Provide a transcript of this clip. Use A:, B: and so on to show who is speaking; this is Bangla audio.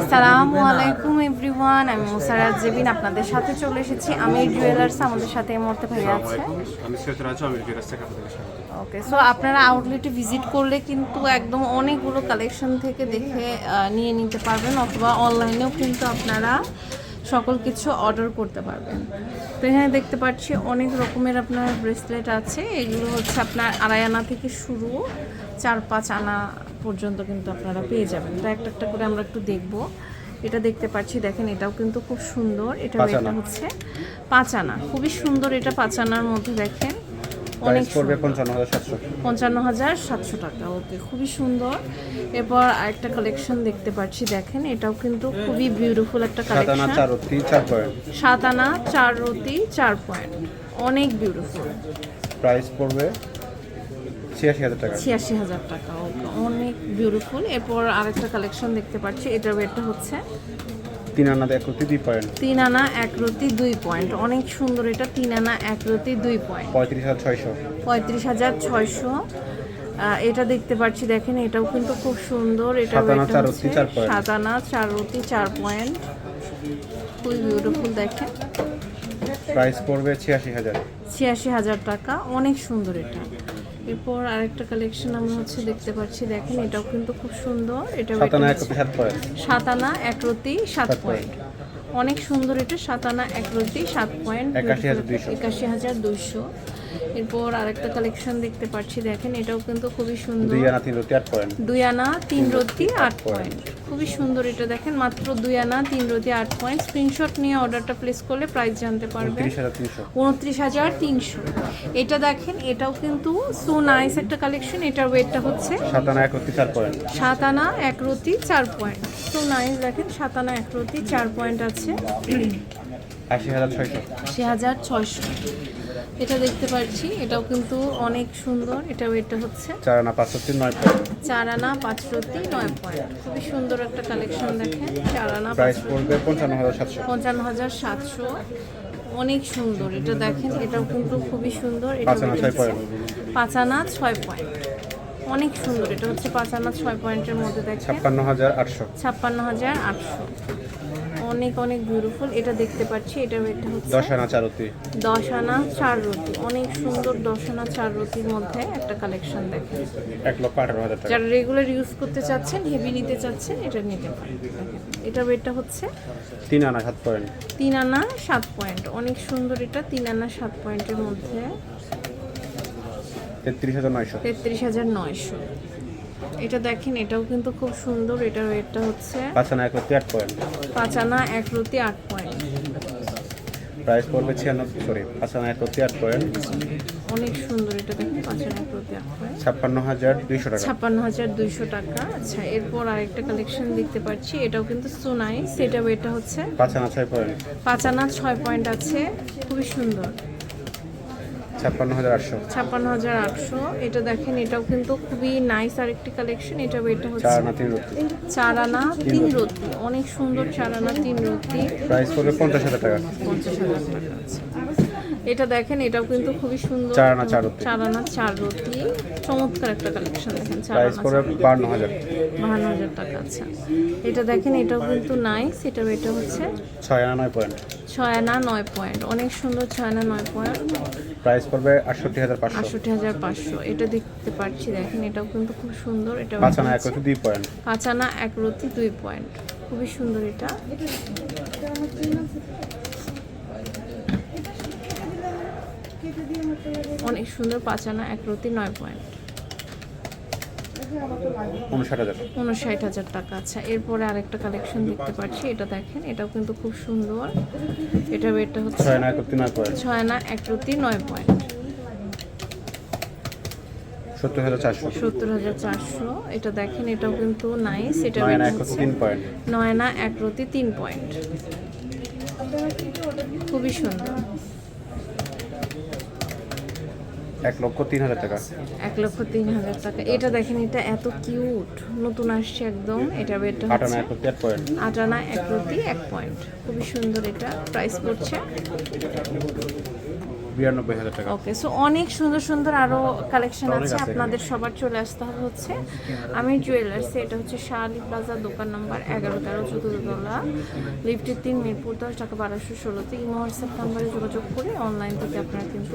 A: আসসালামু আলাইকুম এভরিওয়ান আমি মুসারাত জেবিন আপনাদের সাথে চলে এসেছি। আমি জুয়েলার্স আমাদের সাথে এই মুহূর্তে ভাইয়া আছে। ওকে সো আপনারা আউটলেটে ভিজিট করলে কিন্তু একদম অনেকগুলো কালেকশন থেকে দেখে নিয়ে নিতে পারবেন অথবা অনলাইনেও কিন্তু আপনারা সকল কিছু অর্ডার করতে পারবেন। তো এখানে দেখতে পাচ্ছি অনেক রকমের আপনার ব্রেসলেট আছে। এগুলো হচ্ছে আপনার আড়াই আনা থেকে শুরু চার পাঁচ আনা পর্যন্ত কিন্তু আপনারা পেয়ে যাবেন। তো একটা একটা করে আমরা একটু দেখব। এটা দেখতে পাচ্ছি দেখেন এটাও কিন্তু খুব সুন্দর। এটা এটা হচ্ছে পাঁচ আনা খুবই সুন্দর এটা পাঁচ আনার মধ্যে দেখেন অনেক
B: পড়বে। পঞ্চান্ন হাজার সাতশো।
A: টাকা ওকে খুবই সুন্দর। এরপর আরেকটা কালেকশন দেখতে পাচ্ছি দেখেন এটাও কিন্তু খুবই বিউটিফুল একটা কালেকশন সাত আনা চার রতি চার পয়েন্ট অনেক বিউটিফুল
B: প্রাইস পড়বে ছিয়াশি হাজার টাকা।
A: ছিয়াশি হাজার টাকা ওকে অনেক বিউটিফুল এরপর আরেকটা কালেকশন দেখতে পাচ্ছি এটার ওয়েটটা হচ্ছে
B: তিন আনা এক অতি দুই পয়েন্ট
A: তিন আনা এক রতি দুই পয়েন্ট অনেক সুন্দর এটা তিন আনা এক রতি দুই পয়েন্ট
B: পঁয়ত্রিশ হাজার ছয়শো।
A: পঁয়ত্রিশ হাজার ছয়শো। এটা দেখতে পাচ্ছি দেখেন এটাও কিন্তু খুব সুন্দর। এটা
B: সাত আনা, চার রতি চার
A: পয়েন্ট খুবই বিউটিফুল দেখেন।
B: প্রাইস পড়বে ছিয়াশি হাজার।
A: ছিয়াশি হাজার টাকা। অনেক সুন্দর এটা। এরপর আরেকটা কালেকশন আমরা হচ্ছে দেখতে পাচ্ছি। দেখেন এটাও কিন্তু খুব সুন্দর। এটা সাতানা
B: একরতি সাত পয়েন্ট।
A: সাতানা একরতি সাত
B: সাত
A: পয়েন্ট। অনেক সুন্দর এটা সাতানা একরতি এক সাত পয়েন্ট।
B: 81,200
A: একাশি হাজার দুইশো। এরপর আরেকটা কালেকশন দেখতে পাচ্ছি দেখেন এটাও কিন্তু খুবই সুন্দর।
B: দুই আনা তিন অতি আট পয়েন্ট
A: দুই আনা তিন রতি আট পয়েন্ট খুবই সুন্দর এটা দেখেন মাত্র দুই আনা তিন রতি আট পয়েন্ট স্ক্রিনশট নিয়ে অর্ডারটা প্লেস করলে প্রাইস জানতে পারবেন। উনত্রিশ হাজার তিনশো। এটা দেখেন এটাও কিন্তু সো নাইস একটা কালেকশন এটার ওয়েটটা হচ্ছে
B: সাত আনা এক অতি চার পয়েন্ট
A: সাত আনা এক রতি চার পয়েন্ট সো নাইস দেখেন সাত আনা এক রতি চার পয়েন্ট আছে।
B: আশি হাজার ছয়শো।
A: এটা দেখতে পাচ্ছি এটাও কিন্তু অনেক সুন্দর এটা ওয়েটটা হচ্ছে
B: চার আনা পাঁচ অতি নয় পয়েন্ট।
A: চার আনা পাঁচ নয় পয়েন্ট। খুবই সুন্দর একটা কালেকশন দেখেন চার আনা
B: প্রাইস পড়বে পঞ্চান্ন হাজার সাতশো।
A: পঞ্চান্ন হাজার সাতশো অনেক সুন্দর এটা দেখেন এটাও কিন্তু খুবই সুন্দর এটা
B: পাঁচ আনা ছয়
A: পয়েন্ট। অনেক সুন্দর এটা হচ্ছে পাঁচ আনা ছয় পয়েন্টের মধ্যে দেখেন।
B: ছাপ্পান্ন হাজার আটশো।
A: ছাপ্পান্ন হাজার আটশো। অনেক অনেক বিউটিফুল এটা দেখতে পাচ্ছি এটা এটা হচ্ছে
B: দশ আনা চার অতি
A: দশ আনা চার রুটি। অনেক সুন্দর দশ আনা চার রুটির মধ্যে একটা কালেকশন দেখেন
B: এক লক্ষ আঠারো হাজার টাকা।
A: যারা রেগুলার ইউজ করতে চাচ্ছেন হেভি নিতে চাচ্ছেন এটা নিতে পারেন। এটা ওয়েটটা হচ্ছে
B: তিন আনা সাত পয়েন্ট।
A: তিন আনা সাত পয়েন্ট। অনেক সুন্দর এটা তিন আনা সাত পয়েন্টের মধ্যে।
B: তেত্রিশ হাজার নয়শো।
A: তেত্রিশ হাজার নয়শো। এটা দেখেন এটাও কিন্তু খুব সুন্দর এটার ওয়েটটা হচ্ছে
B: পাঁচানা এক অতি আট পয়েন্ট।
A: পাঁচ আনা এক রুটি আট পয়েন্ট।
B: প্রাইস পড়বে ছিয়ানব্বই সরি পাঁচ আনা এক অতি আট পয়েন্ট।
A: অনেক সুন্দর এটা দেখেন পাঁচ আনা এক রুটি আট পয়েন্ট।
B: ছাপ্পান্ন হাজার দুইশো টাকা।
A: ছাপ্পান্ন হাজার দুইশো টাকা। আচ্ছা এরপর আরেকটা কালেকশন দেখতে পাচ্ছি এটাও কিন্তু সোনাই সেটা এটা হচ্ছে
B: পাঁচানা ছয় পয়েন্ট।
A: পাঁচ আনা ছয় পয়েন্ট আছে খুবই সুন্দর।
B: ছাপ্পান্ন হাজার আটশো।
A: ছাপ্পান্ন হাজার আটশো। এটা দেখেন এটাও কিন্তু খুবই নাইস আরেকটি কালেকশন এটা এটা হচ্ছে
B: তিন রত্তি।
A: চার আনা তিন রতি অনেক সুন্দর চার আনা তিন রত্তি।
B: প্রাইস পড়বে পঞ্চাশ হাজার টাকা।
A: পঞ্চাশ হাজার টাকা এটা দেখেন এটাও কিন্তু খুবই সুন্দর।
B: চার আনা চার রতি।
A: চার চার রতি চমৎকার একটা কালেকশন দেখেন
B: প্রাইস পড়বে হাজার।
A: বাহান্ন হাজার টাকা আছে এটা দেখেন এটাও কিন্তু নাইস এটা এটা হচ্ছে
B: ছয় আনা নয় পয়েন্ট।
A: ছয় আনা নয় পয়েন্ট। অনেক সুন্দর ছয় আনা নয় পয়েন্ট।
B: প্রাইস পড়বে আটষট্টি হাজার পাঁচশো।
A: আটষট্টি হাজার পাঁচশো। এটা দেখতে পাচ্ছি দেখেন এটাও কিন্তু খুব সুন্দর এটা
B: পাঁচ আনা এক অতি দুই পয়েন্ট।
A: পাঁচ আনা এক রতি দুই পয়েন্ট। খুবই সুন্দর এটা। অনেক সুন্দর পাঁচ আনা এক রতি নয় পয়েন্ট।
B: উনষাট হাজার।
A: টাকা। আচ্ছা এরপরে আরেকটা কালেকশন দেখতে পাচ্ছি এটা দেখেন এটাও কিন্তু খুব সুন্দর। এটা এটা হচ্ছে
B: ছয় আনা একরতি নয় পয়েন্ট। সত্তর হাজার চারশো।
A: এটা দেখেন এটাও কিন্তু নাইস এটা
B: নয় আনা
A: weight হচ্ছে নয় আনা এক তিন পয়েন্ট। খুবই সুন্দর।
B: এক লক্ষ তিন হাজার টাকা।
A: এক লক্ষ তিন হাজার টাকা। এটা দেখেন এটা এত কিউট। নতুন আসছে একদম। এটা বেডটা
B: আট আনা
A: হচ্ছে
B: এক অতি এক পয়েন্ট
A: আট আনা এক রতি এক পয়েন্ট খুবই সুন্দর এটা। প্রাইস পড়ছে।
B: বিরানব্বই হাজার টাকা।
A: ওকে সো অনেক সুন্দর সুন্দর আরও কালেকশন
B: আছে।
A: আপনাদের সবার চলে আসতে হবে হচ্ছে। আমি জুয়েলার্স এটা হচ্ছে শাহালি প্লাজা দোকান নাম্বার এগারো তেরো চতুর্দোলা লিফটের তিন মিরপুর দশ টাকা বারোশো ষোলোতে ইমো হোয়াটসঅ্যাপ নাম্বারে যোগাযোগ করে অনলাইন থেকে আপনারা কিন্তু